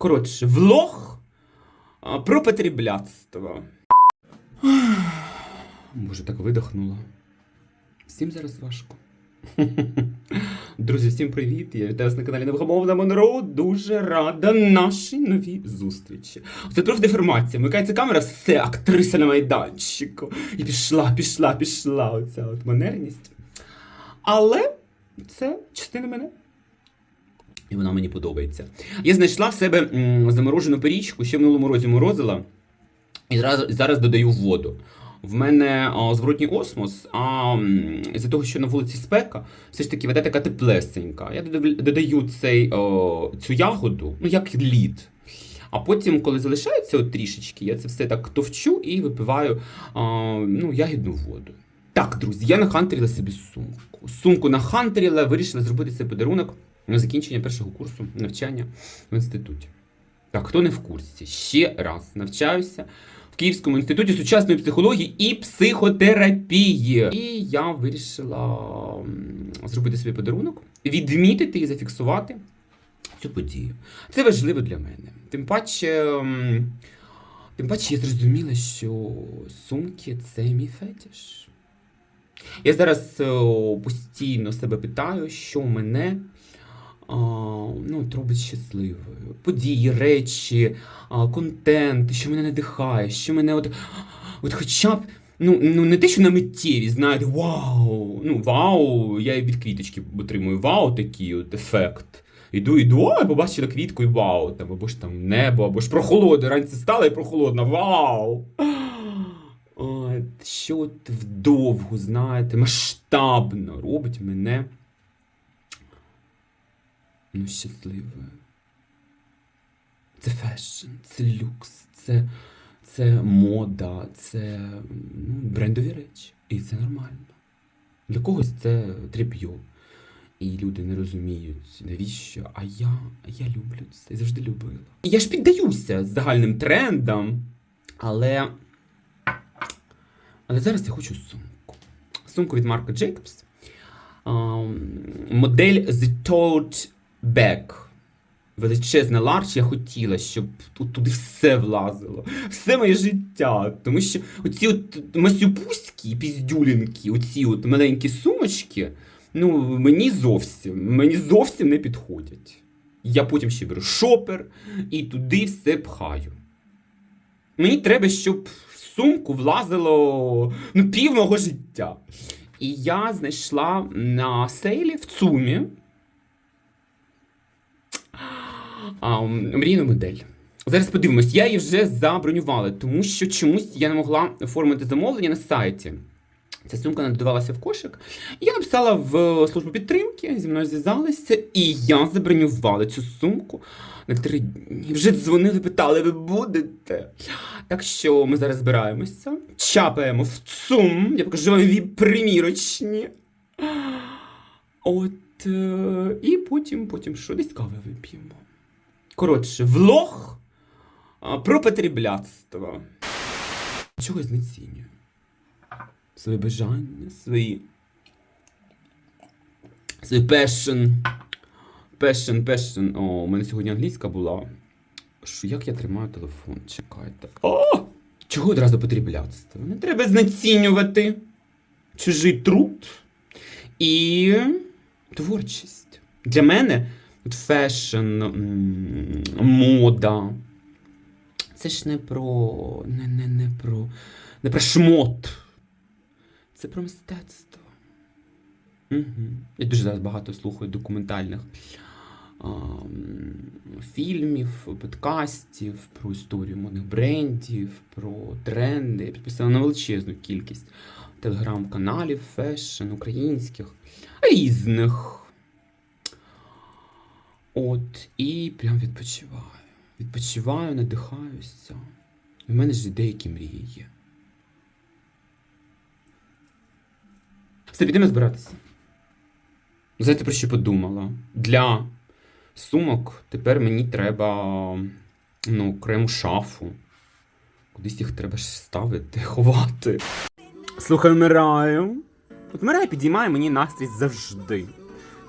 Коротше, влог про потрібляцтво. Боже, так видохнула. Всім зараз важко. Друзі, всім привіт! Я вітаю вас на каналі Невгамовна Монро. Дуже рада нашій новій зустрічі. Це профдеформація. Вмикається камера, все, актриса на майданчику. І пішла, пішла, пішла оця от манерність. Але це частина мене. І вона мені подобається. Я знайшла в себе заморожену пирічку, ще в минулому році морозила. І зараз, зараз додаю воду. В мене о, зворотній осмос, а з-за того, що на вулиці спека, все ж таки вода така теплесенька. Я додаю цей, о, цю ягоду, ну як лід. А потім, коли залишається от трішечки, я це все так товчу і випиваю а, ну, ягідну воду. Так, друзі, я нахантерила собі сумку. Сумку нахантерила, вирішила зробити цей подарунок на закінчення першого курсу навчання в інституті. Так, хто не в курсі, ще раз навчаюся в Київському інституті сучасної психології і психотерапії. І я вирішила зробити собі подарунок, відмітити і зафіксувати цю подію. Це важливо для мене. Тим паче, тим паче я зрозуміла, що сумки це мій фетіш. Я зараз е, постійно себе питаю, що мене ну, робить щасливою. Події, речі, контент, що мене надихає, що мене от, от хоча б. Ну, ну не те, що на миттєві, знаєте, вау! Ну, вау, я від квіточки отримую вау, такий от ефект. Іду, іду, а побачила квітку і вау, там, або ж там небо, або ж прохолода, ранці стала і прохолодна, вау! От, що от вдовгу, знаєте, масштабно робить мене ну, щасливою. Це фешн, це люкс, це, це мода, це ну, брендові речі. І це нормально. Для когось це треп'йо. І люди не розуміють, навіщо. А я, я люблю це, завжди любила. І я ж піддаюся загальним трендам, але. Але зараз я хочу сумку. Сумку від Марка. Ам, модель The Tote Bag. Величезна ларч, я хотіла, щоб тут туди все влазило. Все моє життя. Тому що оці от масюпуські піздюлінки, оці от маленькі сумочки, ну, мені зовсім, мені зовсім не підходять. Я потім ще беру шопер і туди все пхаю. Мені треба, щоб в сумку влазило ну, пів мого життя. І я знайшла на сейлі в ЦУМі а, мрійну модель. Зараз подивимось, я її вже забронювала, тому що чомусь я не могла оформити замовлення на сайті. Ця сумка не додавалася в кошик. Я написала в службу підтримки, зі мною зв'язалися, і я забронювала цю сумку на три дні. Вже дзвонили, питали, ви будете. Так що ми зараз збираємося, чапаємо в ЦУМ, я покажу вам примірочні. От, е, і потім, потім що, десь кави вип'ємо. Коротше, влог про потрібляцтво. Чогось знецінюю. Свої бажання, свої. Свій пешн. Пешн, пешн. О, у мене сьогодні англійська була. Що, як я тримаю телефон? Чекайте. О! Чого одразу потрібляцтво? Не треба знецінювати чужий труд і творчість. Для мене фешн, мода. Це ж не про. Не, не, не про. Не про шмот. Це про мистецтво. Угу. Я дуже зараз багато слухаю документальних а, фільмів, подкастів про історію модних брендів, про тренди. Я підписала на величезну кількість телеграм-каналів, фешн, українських, різних. От, і прям відпочиваю. Відпочиваю, надихаюся. У мене ж деякі мрії є. Все, підемо збиратися. Знаєте, про що подумала? Для сумок тепер мені треба ну, окрему шафу. Кудись їх треба ставити, ховати. Слухай, вмираю. От вмираю підіймає мені настрій завжди.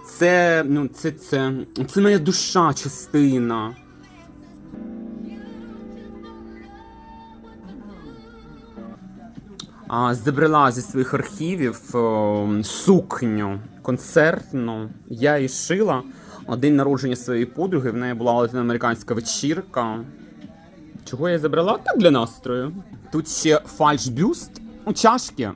Це ну, це, це, це моя душа частина. А, Забрала зі своїх архівів о, сукню концертну. Я її шила день народження своєї подруги. В неї була латиноамериканська вечірка. Чого я забрала? Так для настрою. Тут ще фальшбюст. у чашки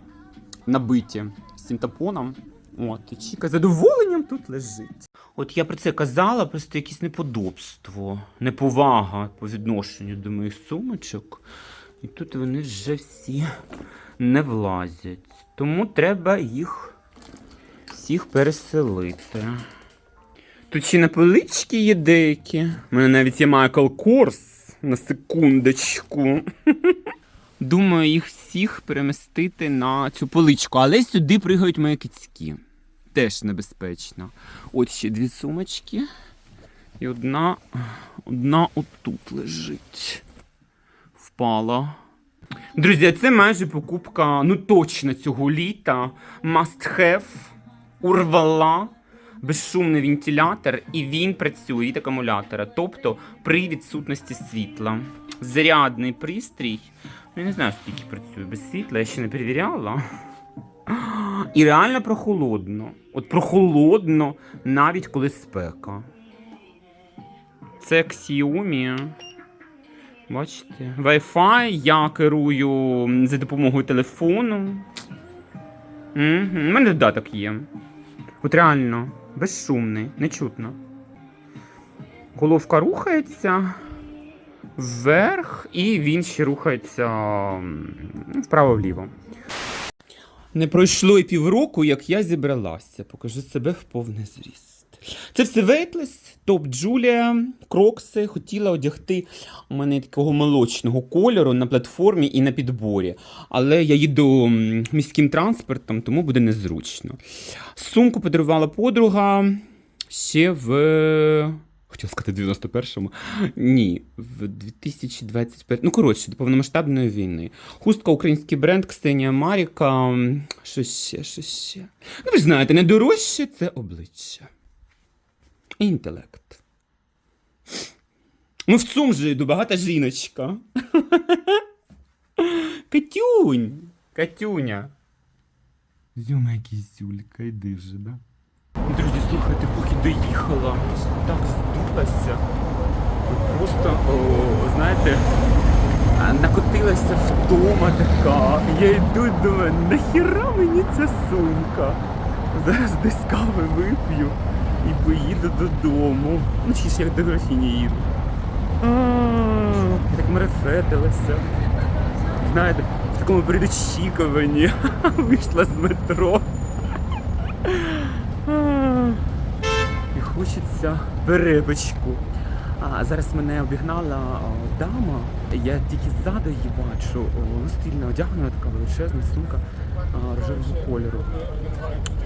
набиті з цим тапоном. От, і Чіка задоволенням тут лежить. От я про це казала, просто якесь неподобство, неповага по відношенню до моїх сумочок. І тут вони вже всі не влазять. Тому треба їх всіх переселити. Тут ще на полички є деякі. У мене навіть є Майкл Корс на секундочку. Думаю, їх всіх перемістити на цю поличку, але сюди пригають мої кицькі. Теж небезпечно. От ще дві сумочки. І одна, одна отут лежить. Впала. Друзі, це майже покупка, ну точно цього літа. Must have. Урвала. Безшумний вентилятор, і він працює від акумулятора, тобто при відсутності світла. Зарядний пристрій. Я не знаю, скільки працює без світла, я ще не перевіряла. І реально прохолодно. От прохолодно, навіть коли спека. Це Xiaomi. Бачите? Wi-Fi я керую за допомогою телефону. Угу. У мене додаток є. От реально, безшумний, не чутно. Головка рухається вверх, і він ще рухається вправо-вліво. Не пройшло і півроку, як я зібралася. Покажу себе в повний зріст. Це все Ветлес, топ Джулія, крокси. Хотіла одягти у мене такого молочного кольору на платформі і на підборі. Але я їду міським транспортом, тому буде незручно. Сумку подарувала подруга ще в. Хотіла сказати, в 91-му. Ні, в 2021. Ну, коротше, до повномасштабної війни. Хустка український бренд Ксенія Маріка. Що ще, що ще? Ну, ви ж знаєте, найдорожче це обличчя. І інтелект. Ну, в ЦУМ же йду, багата жіночка. Катюнь! Катюня. Зюма якийсь Юлька, йди вже, да? Слухайте, поки доїхала, так здулася. Просто, о, знаєте, накотилася втома така. Я йду думаю, нахіра мені ця сумка? Зараз десь кави вип'ю і поїду додому. Ну, чи ж як до графіні їду. А, Я так мерефетилася. Знаєте, в такому передочікуванні вийшла з метро. А, І хочеться перепочку. А зараз мене обігнала о, дама. Я тільки ззаду її бачу. О, стильно одягнена, така величезна сумка рожевого кольору.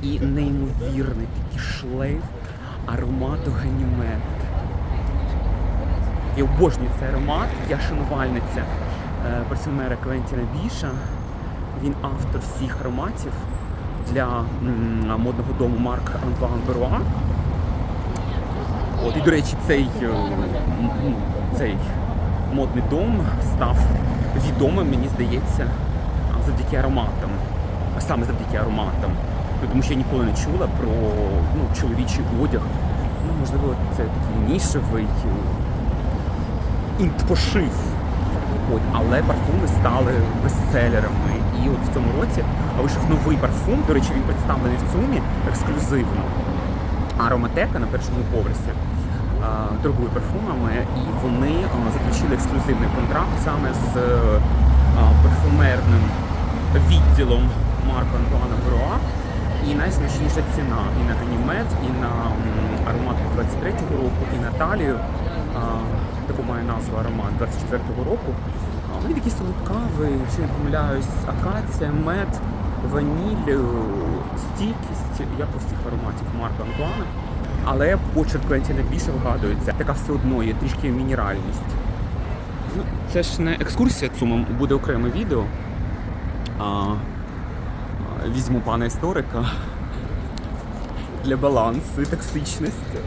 І неймовірний такий шлейф аромату ганімет. Я обожнюю цей аромат. Я шанувальниця е, парфюмера Квентіна Біша. Він автор всіх ароматів для м, модного дому Марк Антуан Беруа. От, і, до речі, цей, е, м, цей модний дом став відомим, мені здається, завдяки ароматам. А саме завдяки ароматам. Ну, Тому що я ніколи не чула про ну, чоловічий одяг. Ну, можливо, це такий нішевий е, інтпошив. От, але парфуми стали бестселерами. І от в цьому році вийшов новий парфум. До речі, він представлений в ЦУМі ексклюзивно. Ароматека на першому поверсі торгує парфумами, і вони а, заключили ексклюзивний контракт саме з парфумерним відділом Марка Антуана Беруа. І найсмачніша ціна і на Ганімед, і на аромат 23-го року, і на талію. Таку має назву аромат 24-го року. А, Вони такі солодкаві, якщо не помиляюсь, акація, мед, ваніль, е, стійкість, як у всіх ароматів Марка Антуана. Але почерк Квентіна більше вгадується. Така все одно є трішки мінеральність. Ну, це ж не екскурсія цумом, буде окреме відео. А, візьму пана історика для балансу і токсичності.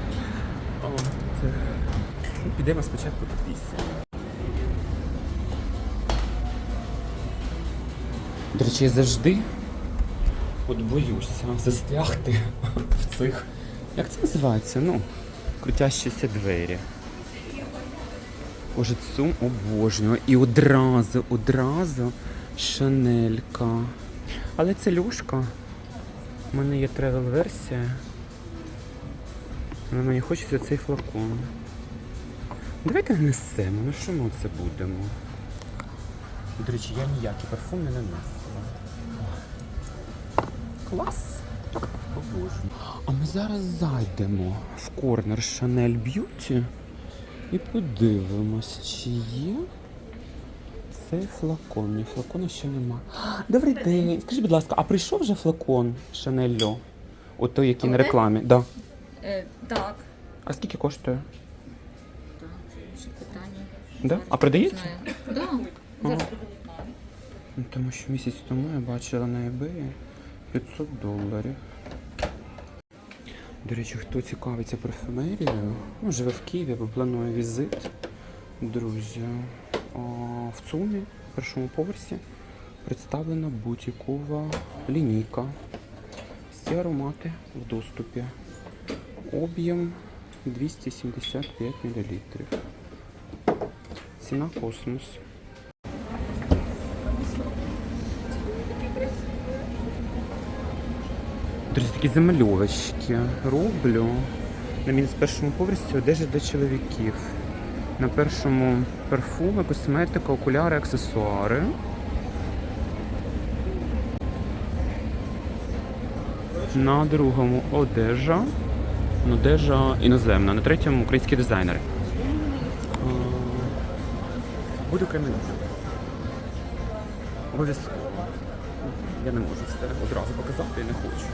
Е, ну, Підемо спочатку до пісні. До речі, я завжди от боюся застрягти в цих. Як це називається? Ну, крутящіся двері. Боже, цю обожнюю. І одразу, одразу шанелька. Але це люшка. У мене є тревел-версія. Але мені хочеться цей флакон. Давайте несемо, ну що ми це будемо? До речі, я ніякий парфум не нанесла. Клас! А ми зараз зайдемо в корнер Chanel Beauty і подивимось, чи є цей флакон. Ні, флакону ще нема. Добрий день. Скажіть, будь ласка, а прийшов вже флакон Chanel От той, який на рекламі. Да. Е, так. А скільки коштує? Так, це інше питання. Да? А продається? знаю. Да. Зараз Ну, тому що місяць тому я бачила на eBay 500 доларів. До речі, хто цікавиться парфюмерією, ну, живе в Києві або планує візит, друзі, а, в ЦУМі, в першому поверсі, представлена бутікова лінійка. Всі аромати в доступі. Об'єм 275 мл. Ціна космос. Друзі, такі замальовочки роблю. На мінус першому поверсі одежа для чоловіків. На першому парфуми, косметика, окуляри, аксесуари. На другому одежа. Одежа іноземна. На третьому українські дизайнери. Буду кремлювати. Обов'язково. Я не можу все одразу показати і не хочу.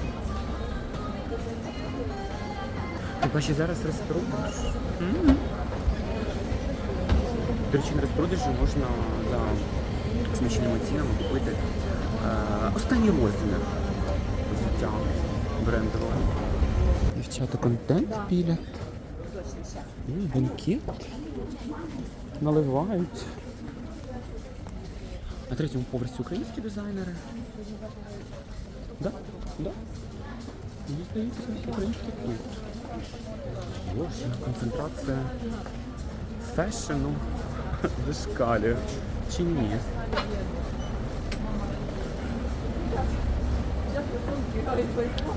Ти бачиш, зараз розпродаж. М. До речі, на розпродажі можна за смачними цінами купити е, останній розмір взуття брендового. Дівчата контент. М, Банкет. Наливають. На третьому поверсі українські дизайнери. Да, да. Мені здається, українські тут. Боже, концентрація фешену зашкалює. Чи ні?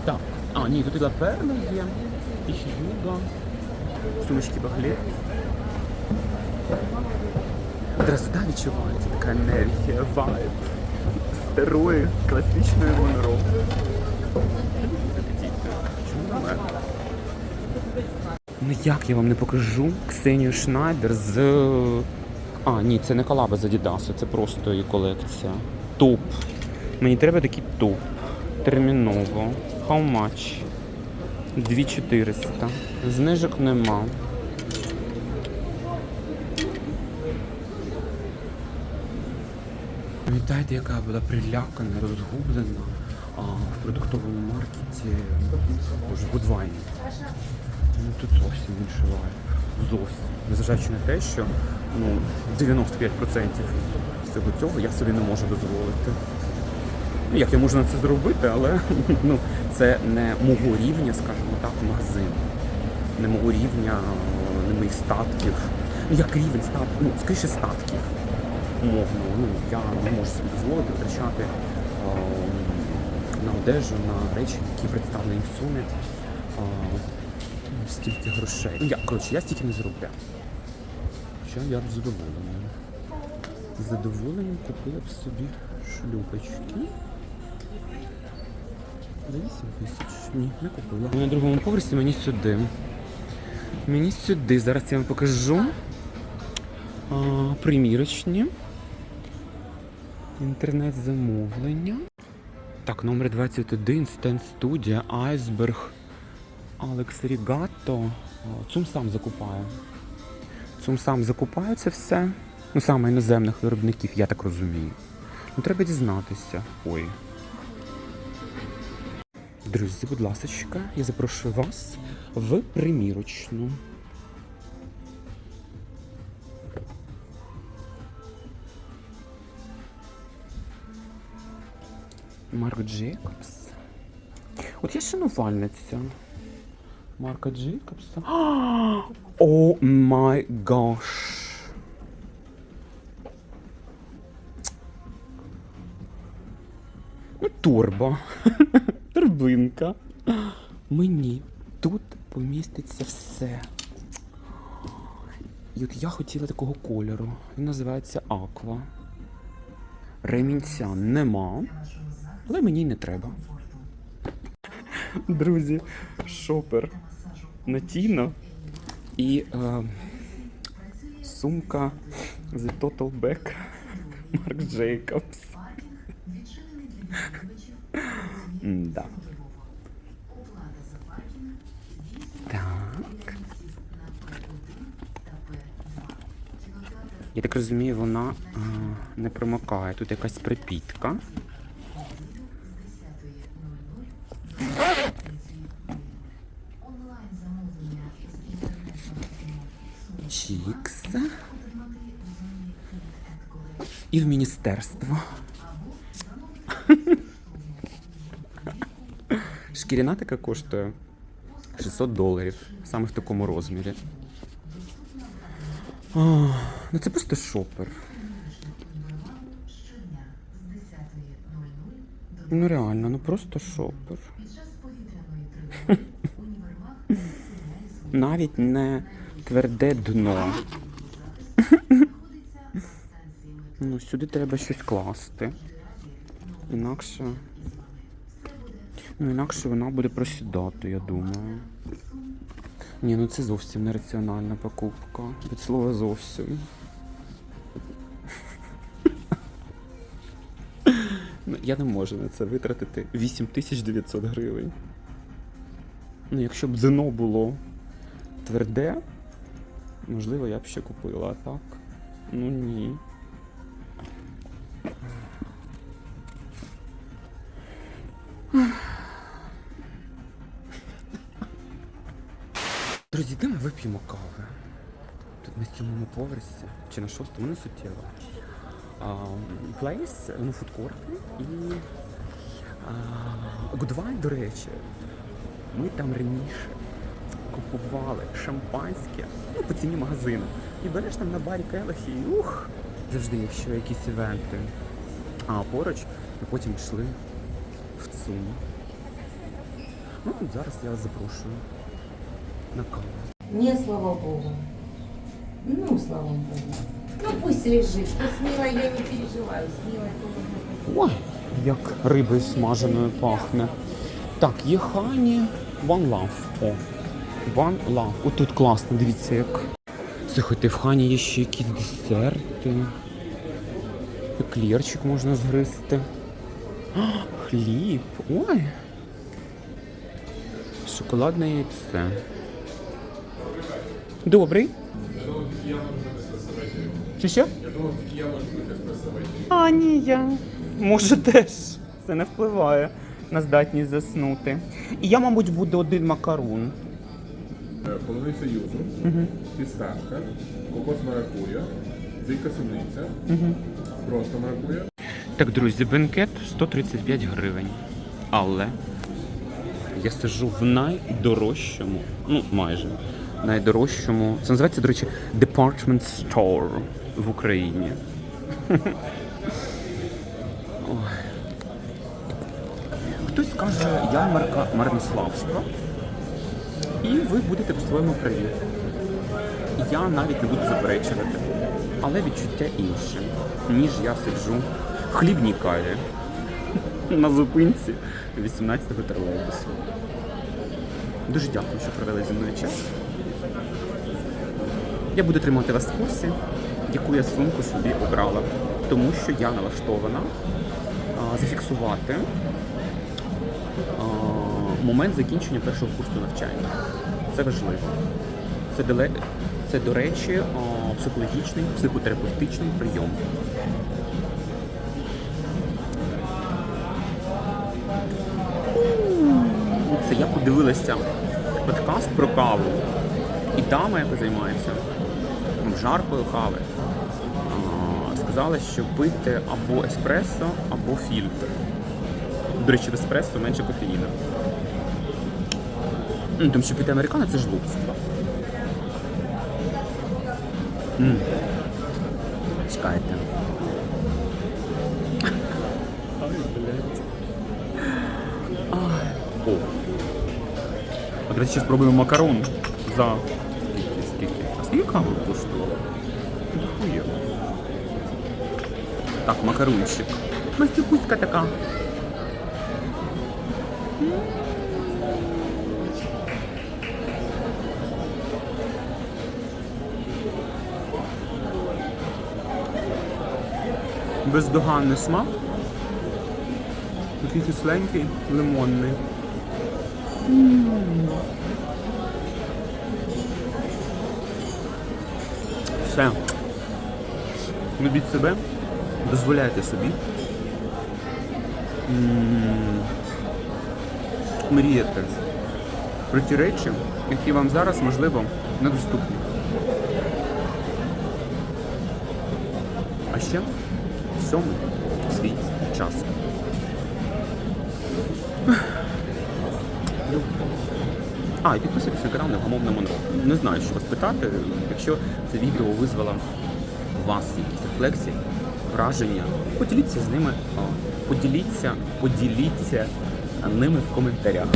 Так. А, ні, тут і лаперна є, і хьюга, сумочки баглет. Одразу да, відчувається така енергія, вайб старої класичної Монро. Чому не? Ну як я вам не покажу Ксенію Шнайдер з. А, ні, це не колаба з Адідасу, це просто її колекція. Топ. Мені треба такий топ. Терміново. How much? 2400. Знижок нема. Пам'ятаєте, яка я була прилякана, розгублена а, в продуктовому маркеті Будвайні. Ну тут зовсім інший лайф. Зовсім. Незважаючи на те, що ну, 95% всього цього я собі не можу дозволити. Ну, як я можу на це зробити, але ну, це не мого рівня, скажімо так, магазин. Не мого рівня, не моїх статків. Ну, як рівень статків, ну, скоріше статків умовно. Ну, я не можу собі дозволити витрачати е, на одежу, на речі, які представлені в сумі. е, стільки грошей. Ну, я, коротше, я стільки не заробляю. Хоча я задоволений. З задоволенням купила б собі шлюпочки. За 8 тисяч. Ні, не купила. На другому поверсі мені сюди. Мені сюди. Зараз я вам покажу. А, примірочні. Інтернет-замовлення. Так, номер 21, Стен Студія, Айсберг, Алекс Рігато. Цум сам закупає. Цум сам закупає це все. Ну, саме іноземних виробників, я так розумію. Ну, треба дізнатися. Ой. Друзі, будь ласка, я запрошую вас в примірочну. Марк Джейкобс. От я шанувальниця. Марка Джейкобса. О май гаш. Ну, Турбо. Торбинка. Мені тут поміститься все. І от я хотіла такого кольору. Він називається Аква. Ремінця нема, але мені й не треба. Друзі, шопер на Тіно і е, сумка The Total Back Марк Джейкобс. Да. Так. Я так розумію, вона е, не промокає. Тут якась припітка. Міністерство. Шкіряна така коштує 600 доларів, саме в такому розмірі. А, ну це просто шопер. Ну реально, ну просто шопер. Навіть не тверде дно. Ну, сюди треба щось класти. Інакше. Ну, інакше вона буде просідати, я думаю. Ні, ну це зовсім нераціональна покупка. Від слова зовсім. Ну, я не можу на це витратити 8900 гривень. Ну, якщо б дно було тверде, можливо, я б ще купила, а так. Ну ні. Вип'ємо кави? Тут на сьомому поверсі чи на шостому, не суттєво. Плейс, ну, фудкорти і Гудвайн, до речі. Ми там раніше купували шампанське ну, по ціні магазину. І береш там на барі келихи і ух! Завжди, якщо якісь івенти. А поруч ми потім йшли в ЦУМ. Ну, зараз я вас запрошую на каву. Не, слава богу. Ну, слава богу. Ну, пусть лежит. Пусть с я не переживаю. С Милой Ой, як рибою смаженою пахне. Так, є хані One Love. О, One Love. О, тут класно, дивіться як. Слухайте, в хані є ще якісь десерти. Еклерчик можна згризти. А, хліб. Ой. Шоколадне яйце. Добрий. Чи що? А, ні, я. Може теж. Це не впливає на здатність заснути. І я, мабуть, буду один макарун. Полуниця юзу, фісташка, кокос маракуя, дика суниця, просто маракуя, Так, друзі, бенкет 135 гривень. Але я сижу в найдорожчому, ну майже найдорожчому. Це називається, до речі, Department Store в Україні. Хтось скаже ярмарка марнославства, і ви будете по-своєму праві. Я навіть не буду заперечувати. Але відчуття інше, ніж я сиджу в хлібній каві на зупинці 18-го тролейбусу. Дуже дякую, що провели зі мною час. Я буду тримати вас в курсі, яку я сумку собі обрала, тому що я налаштована а, зафіксувати а, момент закінчення першого курсу навчання. Це важливо. Це, це до речі, а, психологічний, психотерапевтичний прийом. Це я подивилася подкаст про каву. І дама, яка займається ну, жаркою кави, а, сказала, що пити або еспресо, або фільтр. До речі, в еспресо менше кофеїну. Ну, тому що піти американо це ж глупство. Чекайте. Ай, блядь. А давайте ще спробуємо макарон за скільки? А скільки кава коштувала? Хує. Так, макарончик. Мастюкуська така. Бездоганний смак. Такий кисленький, лимонний. Все. Любіть себе, дозволяйте собі. М, Мріяти про ті речі, які вам зараз, можливо, недоступні. А ще всьому свій час. А, і підписуйтесь на канал Невгамовна Монро. Не знаю, що вас питати. Якщо це відео визвало у вас якісь рефлексії, враження, поділіться з ними, поділіться, поділіться ними в коментарях.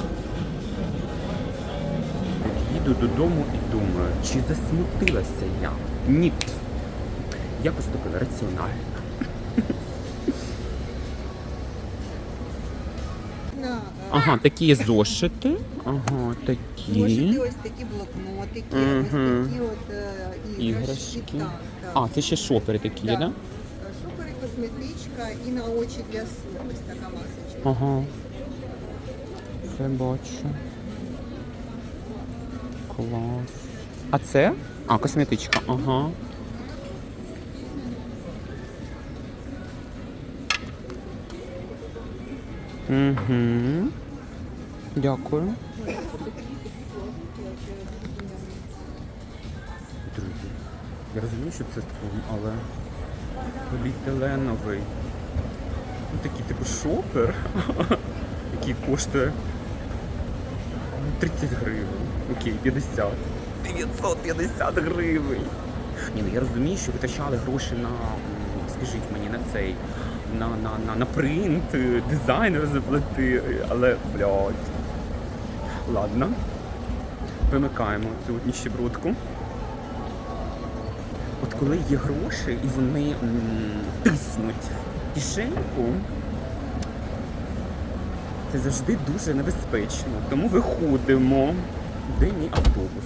Їду додому і думаю, чи засмутилася я? Ні. Я поступила раціонально. Ага, такі зошити. Ага, такі. Зошити ось такі блокнотики, ось Мгм. такі от е, іграшки. Іграшки. Так, так. А, це ще шопери такі, Да. да? Е, Шопери, косметичка і на очі для сну. Ось така масочка. Ага. Це бачу. Клас. А це? А, косметичка, ага. Угу. Дякую. Друзі, я розумію, що це струм, але поліетиленовий. Ну, такий типу шопер, який коштує 30 гривень. Окей, 50. 950 гривень. Ні, ну я розумію, що витрачали гроші на, скажіть мені, на цей, на, на, на, на принт, е, дизайнер заплати, але, блядь. Ладно. Вимикаємо цю ніщебродку. От коли є гроші і вони м, тиснуть кишеньку, це завжди дуже небезпечно. Тому виходимо. Де мій автобус?